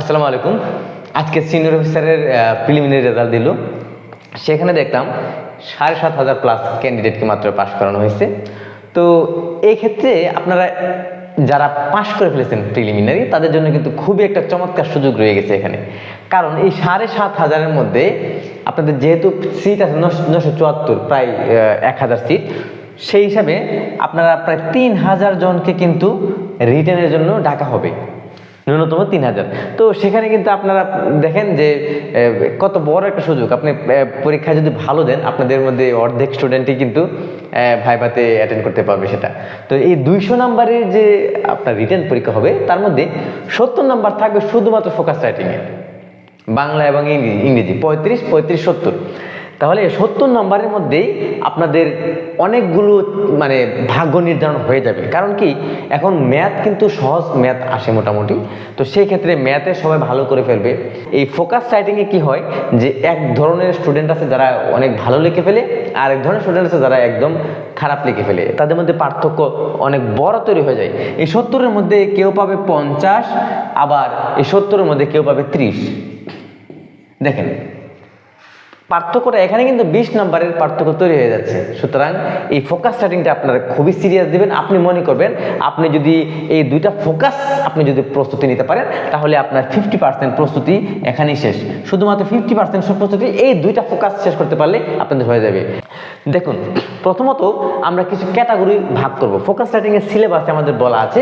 আসসালামু আলাইকুম। আজকে সিনিয়র অফিসারের প্রিলিমিনারি রেজাল্ট দিল। সেখানে দেখলাম সাড়ে সাত হাজার প্লাস ক্যান্ডিডেটকে মাত্র পাশ করানো হয়েছে। তো এই ক্ষেত্রে আপনারা যারা পাশ করে ফেলেছেন প্রিলিমিনারি তাদের জন্য কিন্তু খুবই একটা চমৎকার সুযোগ রয়ে গেছে এখানে। কারণ এই সাড়ে সাত হাজারের মধ্যে আপনাদের যেহেতু সিট আছে নশো চুয়াত্তর, প্রায় এক হাজার সিট সেই হিসাবে আপনারা প্রায় তিন হাজার জনকে কিন্তু রিটার্নের জন্য ডাকা হবে। ন্যূনতম তিন হাজার। তো সেখানে কিন্তু আপনারা দেখেন যে কত বড় একটা সুযোগ। আপনি পরীক্ষায় যদি ভালো দেন, আপনাদের মধ্যে অর্ধেক স্টুডেন্টই কিন্তু ভাইভাতে অ্যাটেন্ড করতে পারবে সেটা। তো এই দুইশো নাম্বারের যে আপনার রিটার্ন পরীক্ষা হবে, তার মধ্যে সত্তর নাম্বার থাকবে শুধুমাত্র ফোকাস রাইটিংয়ে বাংলা এবং ইংরেজি। পঁয়ত্রিশ পঁয়ত্রিশ, সত্তর। তাহলে সত্তর নম্বরের মধ্যেই আপনাদের অনেকগুলো মানে ভাগ্য নির্ধারণ হয়ে যাবে। কারণ কি? এখন ম্যাথ কিন্তু সহজ ম্যাথ আসে মোটামুটি। তো সেই ক্ষেত্রে ম্যাথে সবাই ভালো করে ফেলবে। এই ফোকাস রাইটিংয়ে কি হয়? যে এক ধরনের স্টুডেন্ট আছে যারা অনেক ভালো লিখে ফেলে, আর এক ধরনের স্টুডেন্ট আছে যারা একদম খারাপ লিখে ফেলে। তাদের মধ্যে পার্থক্য অনেক বড় তৈরি হয়ে যায়। এই সত্তরের মধ্যে কেউ পাবে পঞ্চাশ, আবার এই সত্তরের মধ্যে কেউ পাবে ত্রিশ। দেখেন পার্থক্যটা এখানে কিন্তু বিশ নম্বরের পার্থক্য তৈরি হয়ে যাচ্ছে। সুতরাং এই ফোকাস স্টার্টিংটা আপনারা খুবই সিরিয়াস দেবেন। আপনি মনে করবেন, আপনি যদি এই দুইটা ফোকাস আপনি যদি প্রস্তুতি নিতে পারেন, তাহলে আপনার ফিফটি পার্সেন্ট প্রস্তুতি এখানেই শেষ। শুধুমাত্র ফিফটি পার্সেন্ট প্রস্তুতি, এই দুইটা ফোকাস শেষ করতে পারলে আপনাদের হয়ে যাবে। দেখুন প্রথমত আমরা কিছু ক্যাটাগরি ভাগ করব। ফোকাস রাইটিংয়ের সিলেবাসে আমাদের বলা আছে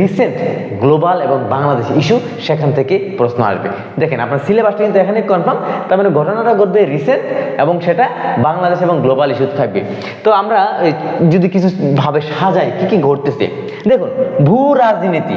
রিসেন্ট গ্লোবাল এবং বাংলাদেশ ইস্যু, সেখান থেকে প্রশ্ন আসবে। দেখেন, আপনার সিলেবাসটা কিন্তু এখানে কনফার্ম তার মানে ঘটনাটা ঘটবে রিসেন্ট এবং সেটা বাংলাদেশ এবং গ্লোবাল ইস্যু থাকবে। তো আমরা যদি কিছু ভাবে সাজাই, কি কি ঘটতেছে? দেখুন ভূ রাজনীতি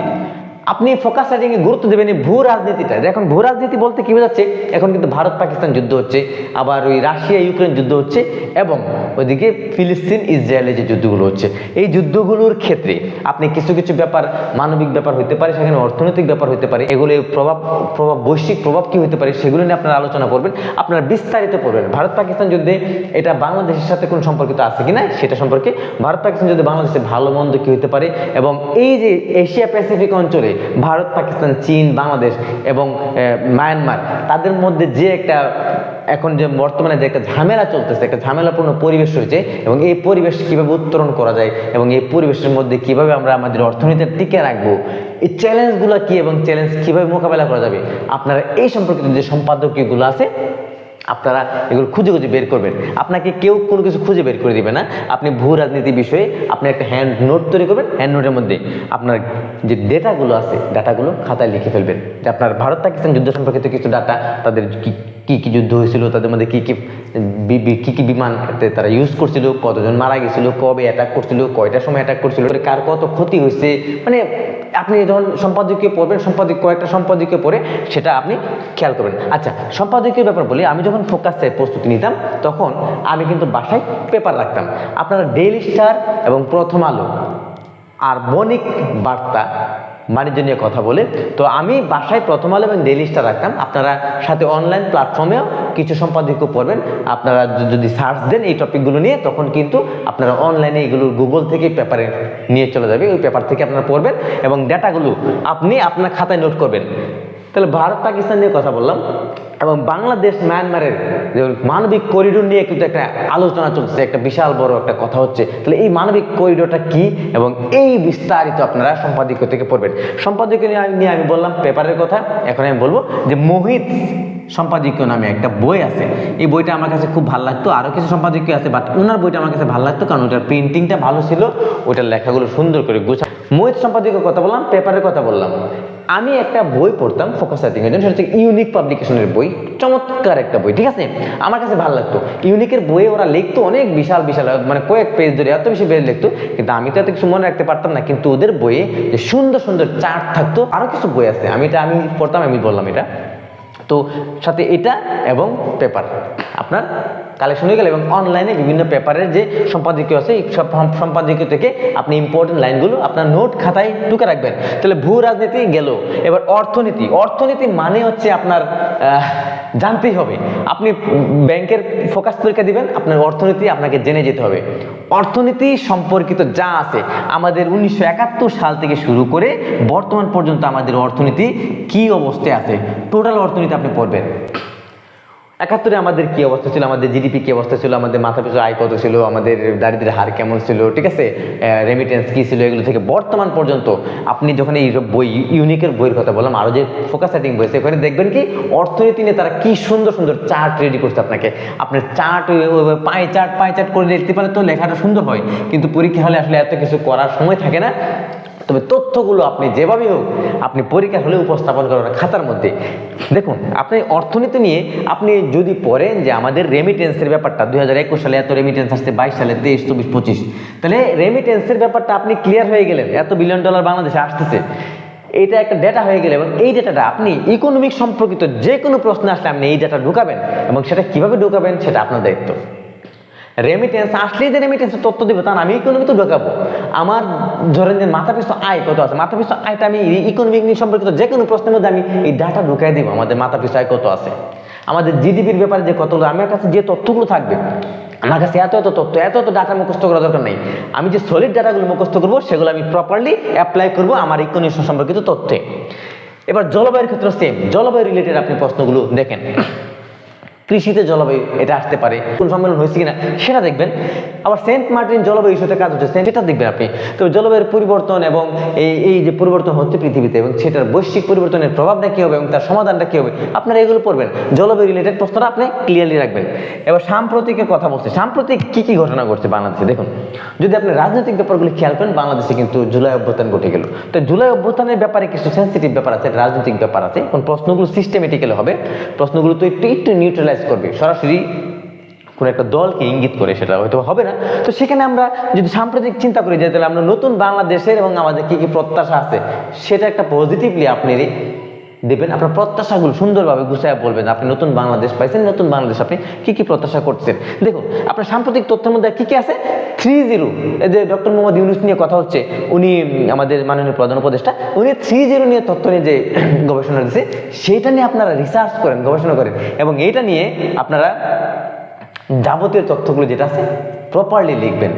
আপনি ফোকাস রাইটিংয়ে গুরুত্ব দেবেন এই ভূ রাজনীতিটা এখন ভূ রাজনীতি বলতে কি বোঝাচ্ছে? এখন কিন্তু ভারত পাকিস্তান যুদ্ধ হচ্ছে, আবার ওই রাশিয়া ইউক্রেন যুদ্ধ হচ্ছে, এবং ওইদিকে ফিলিস্তিন, ইসরায়েলের যে যুদ্ধগুলো হচ্ছে। এই যুদ্ধগুলোর ক্ষেত্রে আপনি কিছু কিছু ব্যাপার, মানবিক ব্যাপার হতে পারে, সেখানে অর্থনৈতিক ব্যাপার হতে পারে, এগুলো প্রভাব প্রভাব, বৈশ্বিক প্রভাব কি হতে পারে, সেগুলো নিয়ে আপনারা আলোচনা করবেন। আপনারা বিস্তারিত পড়বেন। ভারত পাকিস্তান যুদ্ধে এটা বাংলাদেশের সাথে কোন সম্পর্কিত আছে কিনা সেটা সম্পর্কে ভারত পাকিস্তান যুদ্ধে বাংলাদেশে ভালো মন্দ কি হতে পারে, এবং এই যে এশিয়া প্যাসিফিক অঞ্চলে ভারত, পাকিস্তান, চীন, বাংলাদেশ এবং মায়ানমার তাদের মধ্যে যে একটা এখন যে বর্তমানে যে একটা ঝামেলা চলতেছে, একটা ঝামেলাপূর্ণ পরিবেশ রয়েছে এবং এই পরিবেশ কীভাবে উত্তরণ করা যায় এবং এই পরিবেশের মধ্যে কীভাবে আমরা আমাদের অর্থনীতি টিকে রাখব, এই চ্যালেঞ্জগুলো কি এবং চ্যালেঞ্জ কীভাবে মোকাবেলা করা যাবে, আপনারা এই সম্পর্কিত যে সম্পাদকীয়গুলো আছে আপনারা এগুলো খুঁজে খুঁজে বের করবেন। আপনাকে কেউ কোনো কিছু খুঁজে বের করে দিবে না। আপনি ভূ রাজনীতি বিষয়ে আপনি একটা হ্যান্ড নোট তৈরি করবেন। হ্যান্ড নোটের মধ্যে আপনার যে ডেটাগুলো আছে ডাটাগুলো খাতায় লিখে ফেলবেন। যে আপনার ভারত পাকিস্তান যুদ্ধ সম্পর্কিত কিছু ডাটা তাদের কি, কী, কি যুদ্ধ হয়েছিল, তাদের মধ্যে কী কী কী কী বিমান তারা ইউজ করছিল, কতজন মারা গেছিল, কবে অ্যাটাক করছিল কয়টার সময় অ্যাটাক করছিল কার কত ক্ষতি হয়েছে মানে আপনি যখন সম্পাদকীয় পড়বেন, সম্পাদক কয়েকটা সম্পাদকীয় পড়ে সেটা আপনি খেয়াল করবেন। আচ্ছা সম্পাদকীয় ব্যাপার বলি, আমি যখন ফোকাসে প্রস্তুতি নিতাম, তখন আমি কিন্তু বাসায় পেপার রাখতাম। আপনারা ডেইলি স্টার এবং প্রথম আলো আর বণিক বার্তা বাণিজ্য নিয়ে কথা বলে। তো আমি বাসায় প্রথম আলো এবং ডেইলি স্টার রাখতাম। আপনারা সাথে অনলাইন প্ল্যাটফর্মেও কিছু সম্পাদক পড়বেন। আপনারা যদি সার্চ দেন এই টপিকগুলো নিয়ে, তখন কিন্তু আপনারা অনলাইনে এগুলো গুগল থেকে পেপারে নিয়ে চলে যাবে। ওই পেপার থেকে আপনারা পড়বেন এবং ডেটাগুলো আপনি আপনার খাতায় নোট করবেন। তাহলে ভারত পাকিস্তান নিয়ে কথা বললাম, এবং বাংলাদেশ, মায়ানমারের মানবিক করিডোর নিয়ে কিন্তু একটা আলোচনা চলছে, একটা বিশাল বড় একটা কথা হচ্ছে। তাহলে এই মানবিক করিডোরটা কি? এবং এই বিস্তারিত আপনারা সম্পাদকীয় থেকে পড়বেন। আমি- নিয়ে আমি বললাম পেপারের কথা, এখন আমি বলব যে মোহিত সম্পাদকীয় নামে একটা বই আছে। এই বইটা আমার কাছে খুব ভালো লাগতো আরও কিছু সম্পাদকীয় আছে বাট ওনার বইটা আমার কাছে ভালো লাগতো, কারণ ওটার প্রিন্টিংটা ভালো ছিল, ওটার লেখাগুলো সুন্দর করে গুছা মোহিত সম্পাদকীয় কথা বললাম, পেপারের কথা বললাম। আমি একটা বই পড়তাম ফোকাস রাইটিং এর জন্য। সেটা হচ্ছে ইউনিক পাবলিকেশনের বই। চমৎকার একটা বই, ঠিক আছে? আমার কাছে ভালো লাগতো। ইউনিকের বইয়ে ওরা লিখতো অনেক বিশাল বিশাল মানে কয়েক পেজ ধরে, এত বেশি পেজ লিখতো। কিন্তু আমি তো এত কিছু মনে রাখতে পারতাম না। কিন্তু ওদের বইয়ে যে সুন্দর সুন্দর চার্ট থাকতো আরও কিছু বই আছে। আমি এটা, আমি পড়তাম, আমি বললাম এটা। তো সাথে এটা এবং পেপার। আপনার কালেকশন হয়ে গেল এবং অনলাইনে বিভিন্ন পেপারের যে সম্পাদকীয় আছে সম্পাদকীয় থেকে আপনি ইম্পর্টেন্ট লাইনগুলো আপনার নোট খাতায় টুকে রাখবেন। তাহলে ভূ রাজনীতি গেল। এবার অর্থনীতি। অর্থনীতি মানে হচ্ছে আপনার জানতেই হবে। আপনি ব্যাংকের ফোকাস পরীক্ষা দিবেন, আপনার অর্থনীতি আপনাকে জেনে যেতে হবে। অর্থনীতি সম্পর্কিত যা আছে, আমাদের উনিশশো একাত্তর সাল থেকে শুরু করে বর্তমান পর্যন্ত আমাদের অর্থনীতি কি অবস্থায় আছে টোটাল অর্থনীতি আপনি পড়বেন। একাত্তরে আমাদের কি অবস্থা ছিল? আমাদের জিডিপি কি অবস্থা ছিল? আমাদের মাথা পিছু আয় কত ছিল? আমাদের দারিদ্রের হার কেমন ছিল? ঠিক আছে? রেমিটেন্স কি ছিল? এগুলো থেকে বর্তমান পর্যন্ত আপনি যখন এই বই ইউনিকের বইয়ের কথা বললাম আরও যে ফোকাস সেটিং বই ওখানে দেখবেন কি অর্থনীতি নিয়ে তারা কি সুন্দর সুন্দর চার্ট রেডি করছে আপনাকে। আপনার chart pie chart pie chart করে লিখতে পারলে তো লেখাটা সুন্দর হয়। কিন্তু পরীক্ষা হলে আসলে এত কিছু করার সময় থাকে না। তবে তথ্যগুলো আপনি যেভাবেই হোক, আপনি পরীক্ষা হলে উপস্থাপন করার খাতার মধ্যে। দেখুন, আপনি অর্থনীতি নিয়ে আপনি যদি পড়েন যে আমাদের রেমিটেন্সের ব্যাপারটা, দুই হাজার একুশ সালে এত রেমিটেন্স আসছে, বাইশ সালে তেইশ, চব্বিশ, পঁচিশ, তাহলে রেমিটেন্সের ব্যাপারটা আপনি ক্লিয়ার হয়ে গেলেন, এত বিলিয়ন ডলার বাংলাদেশে আসতেছে। এইটা একটা ডেটা হয়ে গেলে এবং এই ডেটাটা আপনি ইকোনমিক সম্পর্কিত যে কোনো প্রশ্ন আসলে আপনি এই ডেটা ঢুকাবেন এবং সেটা কীভাবে ঢুকাবেন সেটা আপনার দায়িত্ব। রেমিটেন্স আসলেই যে রেমিটেন্সের তথ্য দেবো তা না, আমি ইকোনমি তো ঢোকাবো। আমার ধরেন যে মাথা আয় কত আছে? মাথা আয়টা আমি ইকোনমিক নিয়ে সম্পর্কিত যে কোনো প্রশ্নের মধ্যে আমি এই ডাটা ঢুকাই দিব, আমাদের মাথা পিছু আয় কত আছে? আমাদের জিডিপির ব্যাপারে যে কতগুলো, আমার কাছে যে তথ্যগুলো থাকবে, আমার কাছে এত এত তথ্য, এত এত ডাটা মুখস্থ করার দরকার নেই। আমি যে সলিড ডাটাগুলো মুখস্থ করব, সেগুলো আমি প্রপারলি অ্যাপ্লাই করব আমার ইকোনমি সম্পর্কিত তথ্যে। এবার জলবায়ুর ক্ষেত্রে সেম জলবায়ু রিলেটেড আপনি প্রশ্নগুলো দেখেন। কৃষিতে জলবায়ু এটা আসতে পারে। কোন সম্মেলন হয়েছে কিনা সেটা দেখবেন। আবার সেন্ট মার্টিন জলবায়ু ইস্যুতে কাজ হচ্ছে সেটা দেখবেন আপনি। তো জলবায়ুর পরিবর্তন এবং এই এই যে পরিবর্তন হচ্ছে পৃথিবীতে এবং সেটার বৈশ্বিক পরিবর্তনের প্রভাবটা কী হবে এবং তার সমাধানটা কী হবে, আপনারা এগুলো পড়বেন। জলবায়ু রিলেটেড প্রশ্নটা আপনি ক্লিয়ারলি রাখবেন। এবার সাম্প্রতিকের কথা বলছে। সাম্প্রতিক কী কী ঘটনা ঘটছে বাংলাদেশে? দেখুন, যদি আপনি রাজনৈতিক ব্যাপারগুলো খেয়াল করেন, বাংলাদেশে কিন্তু জুলাই অভ্যুত্থান ঘটে গেল। তো জুলাই অভ্যুত্থানের ব্যাপারে কিছু সেন্সিটিভ ব্যাপার আছে, রাজনৈতিক ব্যাপার আছে। কোন প্রশ্নগুলো সিস্টেমেটিক্যালি হবে। প্রশ্নগুলো তো একটু একটু নিউট্রালাইজ করবে। সরাসরি কোনো একটা দলকে ইঙ্গিত করে সেটা হয়তো হবে না। তো সেখানে আমরা যদি সাম্প্রতিক চিন্তা করি যে তাহলে আমরা নতুন বাংলাদেশের এবং আমাদের কী কী প্রত্যাশা আছে, সেটা একটা পজিটিভলি আপনি দেবেন। আপনার প্রত্যাশাগুলো সুন্দরভাবে গুছায় বলবেন। আপনি নতুন বাংলাদেশ পাইছেন, নতুন বাংলাদেশ আপনি কি কি প্রত্যাশা করছেন দেখুন, আপনার সাম্প্রতিক তথ্যের মধ্যে কি কি আছে? থ্রি জিরো, এই যে ডক্টর মোহাম্মদ ইউনুস নিয়ে কথা হচ্ছে, উনি আমাদের মাননীয় প্রধান উপদেষ্টা, উনি থ্রি জিরো নিয়ে তথ্য নিয়ে যে গবেষণা দিচ্ছে সেইটা নিয়ে আপনারা রিসার্চ করেন, গবেষণা করেন। এবং এইটা নিয়ে আপনারা যাবতীয় তথ্যগুলো যেটা আছে প্রপারলি লিখবেন।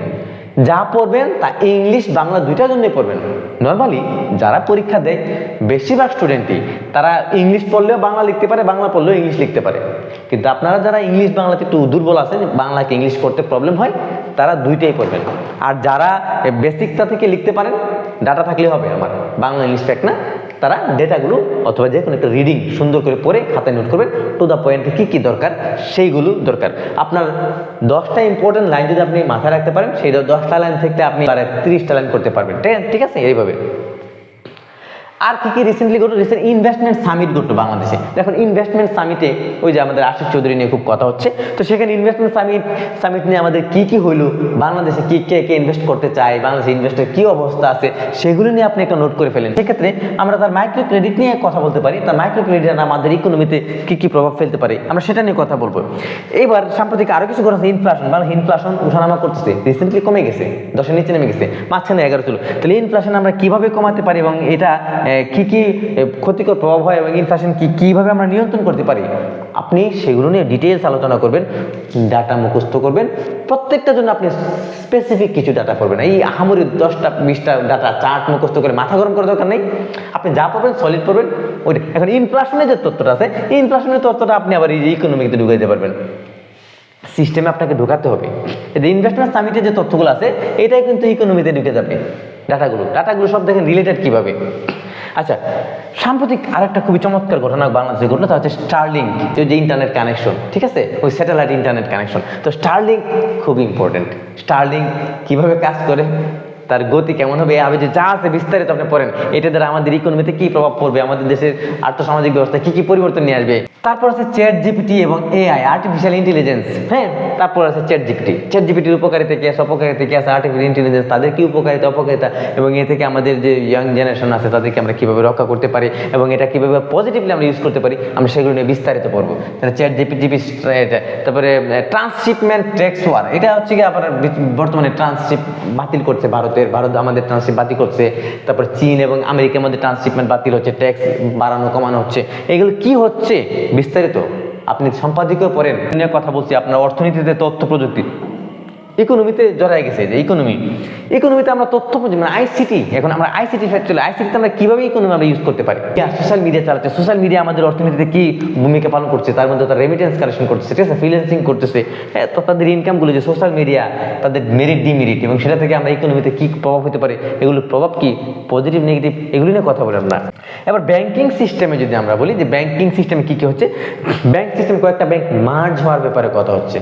যা পড়বেন তা ইংলিশ, বাংলা দুইটার জন্যই পড়বেন। নর্মালি যারা পরীক্ষা দেয়, বেশিরভাগ স্টুডেন্টই তারা ইংলিশ পড়লেও বাংলা লিখতে পারে, বাংলা পড়লেও ইংলিশ লিখতে পারে। কিন্তু আপনারা যারা ইংলিশ বাংলাতে একটু দুর্বল আছেন, বাংলাকে ইংলিশ করতে প্রবলেম হয়, তারা দুইটাই পড়বেন। আর যারা বেসিকটা থেকে লিখতে পারেন ডাটা থাকলে হবে আমার। বাংলা ইংলিশ ফ্যাক্ট না, তারা ডেটাগুলো অথবা যে কোনো একটা রিডিং সুন্দর করে পড়ে খাতায় নোট করবেন টু দ্য পয়েন্টে কী কী দরকার, সেইগুলো দরকার। আপনার দশটা ইম্পর্টেন্ট লাইন যদি আপনি মাথায় রাখতে পারেন, সেই দশটা লাইন থেকে আপনি তার তিরিশটা লাইন করতে পারবেন। ঠিক আছে? এইভাবে। আর কি কি রিসেন্টলি ঘটলো রিসেন্ট ইনভেস্টমেন্ট সামিট ঘটলো বাংলাদেশে। দেখুন ইনভেস্টমেন্ট সামিটে ওই যে আমাদের আশিস চৌধুরী নিয়ে খুব কথা হচ্ছে। তো সেখানে ইনভেস্টমেন্ট সামিট সামিট নিয়ে আমাদের কি কি হইল, বাংলাদেশে কি, কে কে ইনভেস্ট করতে চায়, বাংলাদেশে ইনভেস্টের কি অবস্থা আছে, সেগুলো নিয়ে আপনি একটা নোট করে ফেলেন। সেক্ষেত্রে আমরা তার মাইক্রো ক্রেডিট নিয়ে কথা বলতে পারি। তার মাইক্রো ক্রেডিট আমাদের ইকোনমিতে কি কি প্রভাব ফেলতে পারে, আমরা সেটা নিয়ে কথা বলব। এবার সাম্প্রতিক আরও কিছু ঘটছে ইনফ্লেশন বাংলা ইনফ্লেশন উঠানামা করতেছে রিসেন্টলি কমে গেছে, দশের নিচে নেমে গেছে, মাঝখানে এগারো ছিল। তাহলে ইনফ্লেশন আমরা কীভাবে কমাতে পারি এবং এটা কি কি ক্ষতিকর প্রভাব হয় এবং ইনফ্লেশন কি, কীভাবে আমরা নিয়ন্ত্রণ করতে পারি? আপনি সেগুলো নিয়ে ডিটেলস আলোচনা করবেন ডাটা মুখস্থ করবেন, প্রত্যেকটার জন্য আপনি স্পেসিফিক কিছু ডাটা করবেন এই আহামরি দশটা, বিশটা ডাটা চার্ট মুখস্থ করে মাথা গরম করার দরকার নেই। আপনি যা পাবেন সলিড পড়বেন, ওইটা এখন ইনফ্লেশনের যে তথ্যটা আছে ইনফ্লেশনের তথ্যটা আপনি আবার এই যে ইকোনমিতে ঢুকে দিতে পারবেন। সিস্টেমে আপনাকে ঢোকাতে হবে। যে ইনভেস্টমেন্ট সামিটে যে তথ্যগুলো আছে, এটাই কিন্তু ইকোনমিতে ঢুকে যাবে। ডাটাগুলো ডাটাগুলো সব দেখেন রিলেটেড কীভাবে। আচ্ছা সাম্প্রতিক আরেকটা খুবই চমৎকার ঘটনা বাংলাদেশে ঘটলো, তা হচ্ছে স্টার্লিং যে ইন্টারনেট কানেকশন ঠিক আছে? ওই স্যাটেলাইট ইন্টারনেট কানেকশন তো স্টার্লিং খুব ইম্পর্টেন্ট স্টার্লিং কীভাবে কাজ করে? তার গতি কেমন হবে? আমি যে যা আছে বিস্তারিত আপনি পড়েন, এটা দ্বারা আমাদের ইকোনমিতে কি প্রভাব পড়বে? আমাদের দেশের আর্থসামাজিক ব্যবস্থা কি কি পরিবর্তন নিয়ে আসবে? তারপর আছে চ্যাট জিপিটি এবং এআই আর্টিফিশিয়াল ইন্টেলিজেন্স হ্যাঁ তারপর আছে চ্যাট জিপিটি চ্যাট জিপিটির উপকারিতা কি আছে, অপকারিতা কি আছে? আর্টিফিশিয়াল ইন্টেলিজেন্স তাদের কি উপকারিতা, অপকারিতা? এবং এ থেকে আমাদের যে ইয়াং জেনারেশন আছে, তাদেরকে আমরা কীভাবে রক্ষা করতে পারি? এবং এটা কীভাবে পজিটিভলি আমরা ইউজ করতে পারি? আমরা সেগুলো নিয়ে বিস্তারিত পড়ব। তাহলে চ্যাট জিপিটি তারপরে ট্রান্সশিপমেন্ট ট্যাক্স ওয়ার এটা হচ্ছে কি আপনার বর্তমানে ট্রান্সশিপ বাতিল করছে ভারতের, ভারত আমাদের ট্রান্সশিপ বাতিল করছে, তারপর চীন এবং আমেরিকার মধ্যে ট্রান্সশিপমেন্ট বাতিল হচ্ছে ট্যাক্স বাড়ানো, কমানো হচ্ছে। এগুলো কি হচ্ছে? বিস্তারিত আপনি সম্পাদকীয় পড়েন। কথা বলছি আপনার অর্থনীতিতে তথ্য প্রযুক্তি। ইকোনমিতে জড়াই গেছে যে ইকোনমি ইকোনমিতে আমরা তথ্য প্রযুক্তি মানে আইসিটি এখন আমরা আইসিটি ফ্যাক্টরি আইসিটিতে আমরা কীভাবে ইকোনমি আমরা ইউজ করতে পারি? সোশ্যাল মিডিয়া চালাচ্ছে। সোশ্যাল মিডিয়া আমাদের অর্থনীতিতে কি ভূমিকা পালন করছে? তার মধ্যে তারা রেমিটেন্স কালেকশন করতেছে, ঠিক আছে? ফ্রিল্যান্সিং করতেছে। হ্যাঁ তো তাদের ইনকামগুলো যে সোশ্যাল মিডিয়া তাদের মেরিট ডিমেরিট এবং সেটা থেকে আমরা ইকোনমিতে কি প্রভাব হতে পারে, এগুলোর প্রভাব কি? পজিটিভ নেগেটিভ এগুলি নিয়ে কথা বলেন না। এবার ব্যাংকিং সিস্টেমে যদি আমরা বলি, যে ব্যাংকিং সিস্টেমে কি কি হচ্ছে? ব্যাংক সিস্টেম কয়েকটা ব্যাংক মার্জ হওয়ার ব্যাপারে কথা হচ্ছে।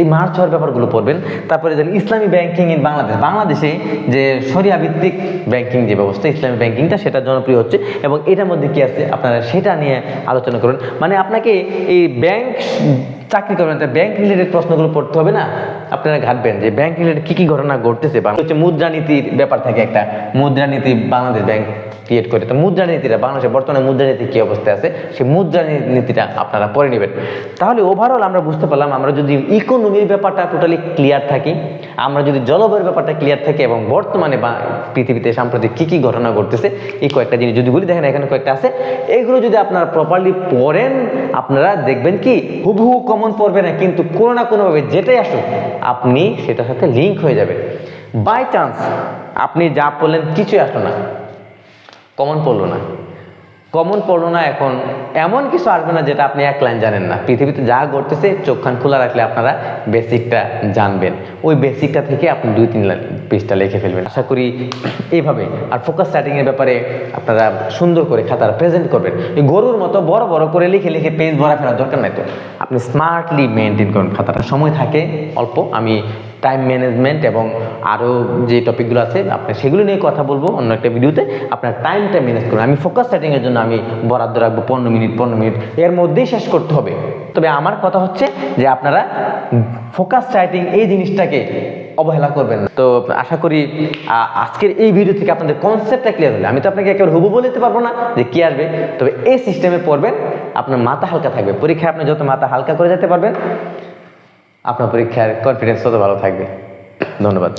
এই মার্চ হওয়ার ব্যাপারগুলো পড়বেন। তারপরে যেন ইসলামী ব্যাংকিং ইন বাংলাদেশ। বাংলাদেশে যে সরিয়া ভিত্তিক ব্যাংকিং যে ব্যবস্থা, ইসলামী ব্যাংকিংটা সেটা জনপ্রিয় হচ্ছে এবং এটার মধ্যে কী আছে আপনারা সেটা নিয়ে আলোচনা করুন। মানে আপনাকে এই ব্যাংক চাকরি করবেন তাই ব্যাংক রিলেটেড প্রশ্নগুলো পড়তে হবে না? আপনারা ঘাটবেন যে ব্যাংক রিলেটেড কি কি ঘটনা ঘটতেছে বাংলা হচ্ছে মুদ্রানীতির ব্যাপার থাকে একটা মুদ্রানীতি বাংলাদেশ ব্যাংক ক্রিয়েট করে। তো মুদ্রানীতিটা বাংলাদেশের বর্তমানে মুদ্রানীতি কী অবস্থায় আছে? সেই মুদ্রানীতিটা আপনারা পড়ে নেবেন। তাহলে ওভারঅল আমরা বুঝতে পারলাম, আমরা যদি ইকোনমির ব্যাপারটা টোটালি ক্লিয়ার থাকি, আমরা যদি জলবায়ুর ব্যাপারটা ক্লিয়ার থাকি এবং বর্তমানে বা পৃথিবীতে সাম্প্রতিক কী কী ঘটনা ঘটতেছে, এই কয়েকটা জিনিস যদি বলি, দেখেন এখানে কয়েকটা আছে। এগুলো যদি আপনারা প্রপারলি পড়েন, আপনারা দেখবেন কি, হুবহু কমন পড়বে না, কিন্তু কোনো না কোনোভাবে যেটাই আসুক, আপনি সেটার সাথে লিঙ্ক হয়ে যাবে। বাই চান্স আপনি যা পড়লেন কিছুই আসলো না। কমন পড়ল না। কমন পড়ল না এখন। এমন কিছু আসবে না যেটা আপনি এক লাইন জানেন না। পৃথিবীতে যা ঘটতেছে চোখখান খোলা রাখলে আপনারা বেসিকটা জানবেন। ওই বেসিকটা থেকে আপনি দুই, তিন লাইন পেজটা লিখে ফেলবেন। আশা করি এইভাবে। আর ফোকাস স্টার্টিংয়ের ব্যাপারে আপনারা সুন্দর করে খাতার প্রেজেন্ট করবেন। এই গরুর মতো বড় বড় করে লিখে লিখে পেজ ভরা ফেলার দরকার নাই তো। আপনি স্মার্টলি মেনটেন করুন খাতাটা। সময় থাকে, অল্প, আমি টাইম ম্যানেজমেন্ট এবং আরও যে টপিকগুলো আছে আপনি সেগুলো নিয়ে কথা বলব অন্য একটা ভিডিওতে আপনার টাইমটা ম্যানেজ করুন। আমি ফোকাস সেটিংয়ের জন্য আমি বরাদ্দ রাখব পনেরো মিনিট পনেরো মিনিট। এর মধ্যেই শেষ করতে হবে। তবে আমার কথা হচ্ছে যে আপনারা ফোকাস রাইটিং এই জিনিসটাকে অবহেলা করবেন তো আশা করি আজকের এই ভিডিও থেকে আপনাদের কনসেপ্টটা ক্লিয়ার হলে। আমি তো আপনাকে একেবারে হুবু বলে দিতে পারব না যে কী আসবে। তবে এই সিস্টেমে পড়বেন, আপনার মাথা হালকা থাকবে। পরীক্ষায় আপনি যত মাথা হালকা করে যেতে পারবেন আপনার পরীক্ষার কনফিডেন্স তত ভালো থাকবে। ধন্যবাদ।